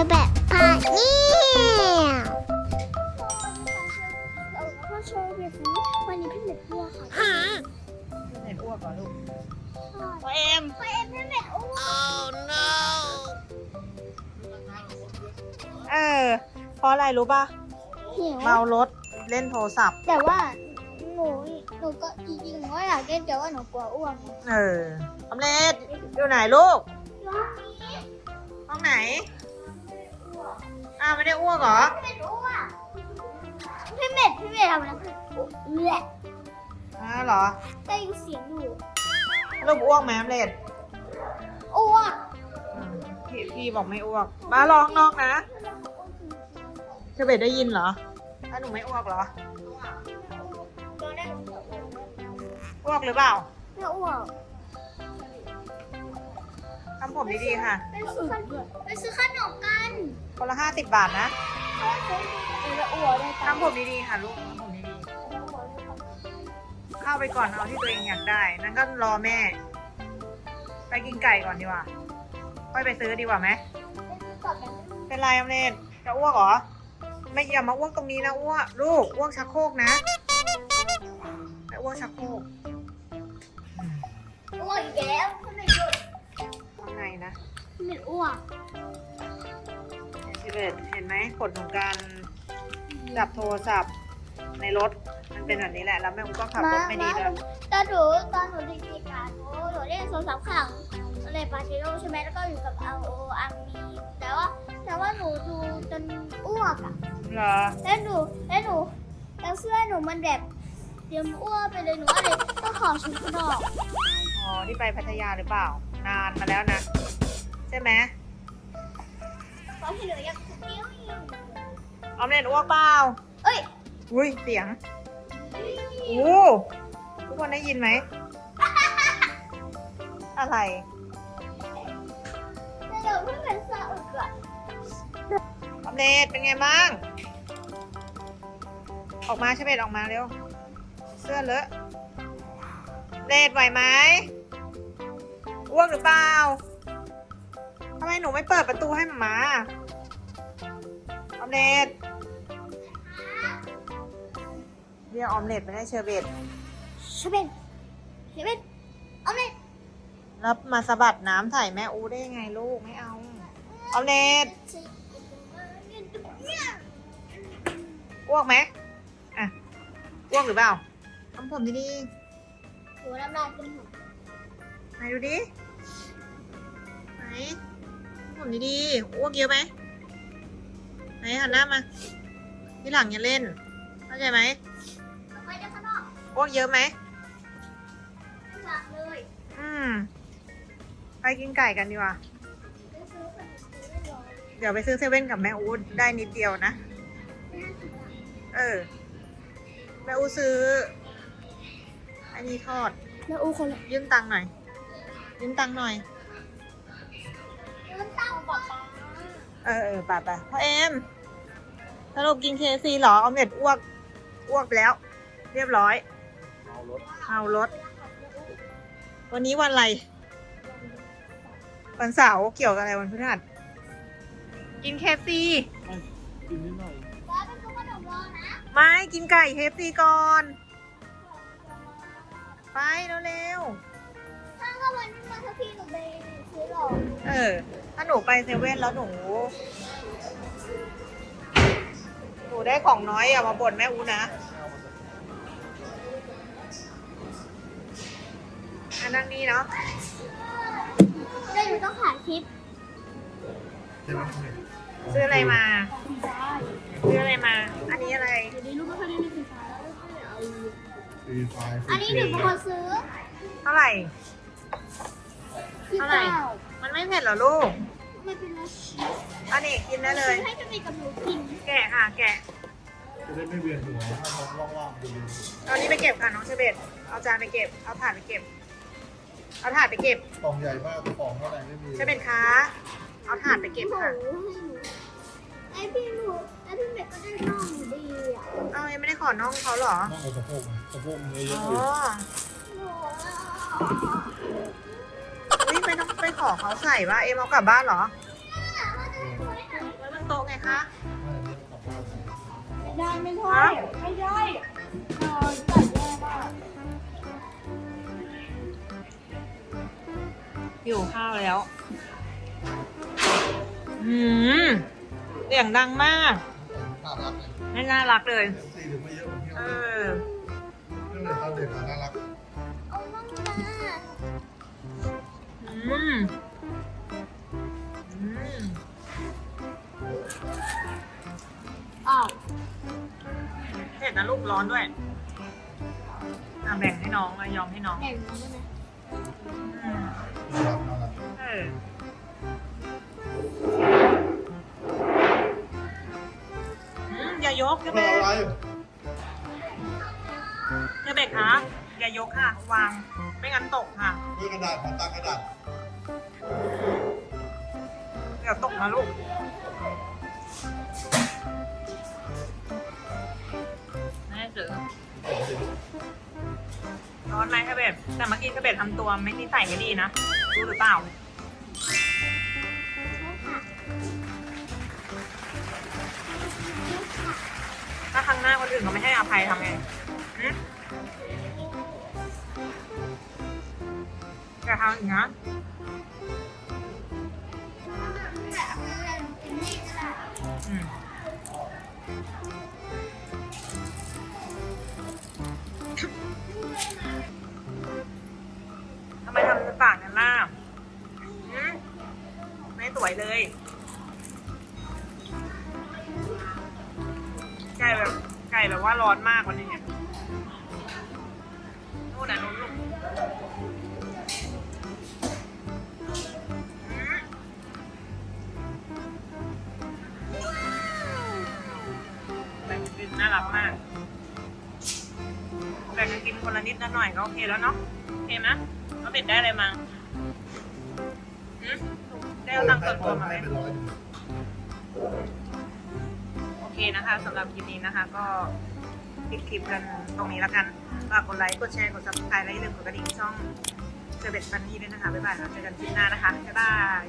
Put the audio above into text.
อแบบพาเนี่ยพ่อโชว์แบบนี้วันนี้พี่เม็ดอ้วกค่ะไหนอ้วกก่อนลูกใช่พ่อเอ็มพ่อเอ็มพี่เม็ดอ้วกเออเพราะอะไรรู้ป่ะหิวเมารถเล่นโทรศัพท์ แต่ว่าหนูหนูก็จริงๆหนูก็อยากเล่นแต่ว่าหนูกลัวอ้วกไงเออออมเล็ตอยู่ไหนลูกรอบนี้ห้องไหนอ้าวไม่ได้อ้วกเหรอ พี่เม็ดอ้วกพี่เม็ดพี่เม็ดทำอะไรแหละอ้าวเหรอได้ยินเสียงอยู่ลูกอ้วกไหมออมเล็ตอ้วกอืมพี่พี่บอกไม่อ้วกบ้ารอข้างนอกนะเชเบตได้ยินเหรอถ้าหนูไม่อ้วกเหรอตอนแรกหนูจะอ้วกอ้วกหรือเปล่า ไม่อ้วก ทำผมดีๆค่ะ ไปซื้อขนมไปซื้อขนมกันคนละห้าสิบบาทนะเออจะอ้วกได้ตังค์ทำผมดีๆค่ะลูกทำผมดีๆเข้าไปก่อนเอาที่ตัวเองอยากได้ นั่นก็รอแม่ ไปกินไก่ก่อนดีกว่า ค่อยไปซื้อดีกว่าไหมเป็นไรออมเล็ตจะอ้วกเหรอ ไม่อย่ามาอ้วกตรงนี้นะอ้วกลูกอ้วกชักโครกนะไปอ้วกชักโครกอ้วกอีกแล้ว ม็ดอ้วกสิเบตเห็นไหมกฎของการจับโทรศัพท์ในรถมันเป็นแบบนี้แหละ แล้วแม่อุ้มก็ขับรถไม่ดีด้วยตอนหนูตอนหนูเด็กๆอะหนูหนูเล่นโซนสามขังอะไรปาเจโร่ใช่ไหมแล้วก็อยู่กับเอาโออังมีแต่ว่าแต่ว่าหนูดูจนอ้วกอะเหรอแล้วหนูแล้วหนูแล้วเสื้อหนูมันแบบเตรียมอ้วกไปเลยหนูก็เลยต้องขอชุดข้างนอกอ๋อที่ไปพัทยาหรือเปล่า นานมาแล้วนะ ใช่ไหมเพราะที่เหลือยังคุกกิ้วอยู่ออมเล็ตอ้วกเปล่าเอ้ยอุ้ยเสียงโอ้ทุกคนได้ยินไหม อะไรแต่เดี๋ยวเพิ่งเป็นสะอึกอะออมเล็ตเป็นไงบ้าง ออกมาใช่ไหมออกมาเร็ว เสื้อเลอะเลดไหวไหมอ้วกหรือเปล่า ทำไมหนูไม่เปิดประตูให้หมามาออมเล็ตเรียกออมเล็ตไม่ได้เชอร์เบตเชเบนเชเบนเอาเลยแล้วมาสะบัดน้ำใส่แม่อูได้ยังไงลูกไม่เอาออมเล็ตอ้วกไหมอะอ้วกหรือเปล่าทำผมดีโหน้ำลายขึ้นหัวๆไหนดูดิไหนทำ ผมดีๆอ้วกเยอะไหมไหนหันหน้ามา ที่หลังอย่าเล่น เข้าใจไหมเอาไปเดี๋ยวข้างนอกอ้วกเยอะไหมข้างหลังเลยอืม ไปกินไก่กันดีกว่า ไปซื้อขนมซื้อไม่รอเดี๋ยวไปซื้อเซเว่นกับแม่อูดได้นิดเดียวนะ ไม่น่าสิบบาทเออ แม่อูซื้อ อันนี้ทอด แล้วอูคนละยืมตังค์หน่อยยืมตังค์หน่อยยืมตังค์ ป๊าป๊าเออเออไปไปพ่อเอ็มสรุปกินเคซีหรอเอาเม็ดอ้วกอ้วกไปแล้ว เรียบร้อยเอารถเอารถ วันนี้วันอะไร วันเสาร์เกี่ยวกับอะไรวันพฤหัสกินเคซีกินนิดหน่อยป๊าไปซื้อขนมรอนะไม่กินไก่เคซีก่อน ไปเร็วถ้าก็ วันนี้มาสักทีหนูไปซื้อหรอกๆเออ ถ้าหนูไปเซเว่นแล้วหนู หนูได้ของน้อยอย่ามาบ่นแม่อูนะ อันนั้นนี่เนาะ เดี๋ยวหนูต้องถ่ายคลิปใช่ไหมซื้ออะไรมา ซื้ออะไรมา อันนี้อะไรฟรีไฟล์อันนี้หนูเป็นคนซื้อ เท่าไหร่ที่ เท่าไหร่เก้ามันไม่เผ็ดเหรอลูกไม่เป็นไรอันนี้กินได้เลยซื้อให้จะมีกับหนูกินแกะค่ะ แกะจะได้ไม่เวียนหัวถ้ามองว่างๆดูเอานี้ไปเก็บค่ะน้องเชเบตเอาจานไปเก็บ เอาถาดไปเก็บ เอาถาดไปเก็บกล่องใหญ่มากของเท่าไหร่ไม่มีเชเบตคะเอาถาดไปเก็บโอ้โหค่ะไอพี่หนูไอพี่เม็ดก็ได้น้องหนูดีอะเอายังไม่ได้ขอน้องเขาเหรอนั่งกับสะโพกสะโพกเนื้อเยอ๋อะออยู่เฮ้ยไม่ต้อง ไปขอเขาใส่ว่าเอ็มเอากลับบ้านเหรอเคะไม่เดี๋ยวกลับบ้านไปไม่ได้ไม่ใช่ไม่ใช่นอนใส่แย่มากหิวข้าวแล้ว อืมเสียงดังมาก น่ารักเลยไม่น่ารักเลยตีถึงไม่เยอะเหมือนที่เอเราอเรื่องเลยตอนเด็กอะน่ารัก มอืมอ้าวเผ็ดนะลูกร้อนด้วยอะแบ่งให้น้องเลยยอมให้น้องแบ่งน้องได้ไหมอืมน่ารักน่ารักเอออืมอย่ายกอย่าไม่เบเอากอะไรอย่าเบกครับอย่ายกค่ะ วาง ไม่งั้นตกค่ะด้วยกระดาษของตากระดาษ เดี๋ยวตกนะลูก แม่เจอร้อนไหมคะเบสแต่เมื่อกี้คะเบสทำตัวไม่นิสัยไม่ดีนะ รู้หรือเปล่า ถ้าครั้งหน้าคนอื่นเขาไม่ให้อภัยทำไงหึจะทำอย่างนี้นะ ทำไมทำปากนั้นล่ะไม่สวยเลยไก่แบบไก่แบบว่าร้อนมากวันนี้ารักมากแบ่งกันกินคนละนิดละหน่อยก็โอเคแล้วเนาะโอเคไหมเขาเป็ดได้อะไรมาหืมได้เอาตังค์ส่วนตัวมาไหมให้ไปร้อยโอเคนะคะสำหรับคลิปนี้นะคะ ก็ปิดคลิปกันตรงนี้แล้วกันฝากกดไลค์กดแชร์กด subscribe และอย่าลืมกดกระดิ่งช่องเจอเบ็ดฟันนี่ด้วยนะคะบ๊ายบายค่ะเจอกันคลิปหน้านะคะบ๊ายบาย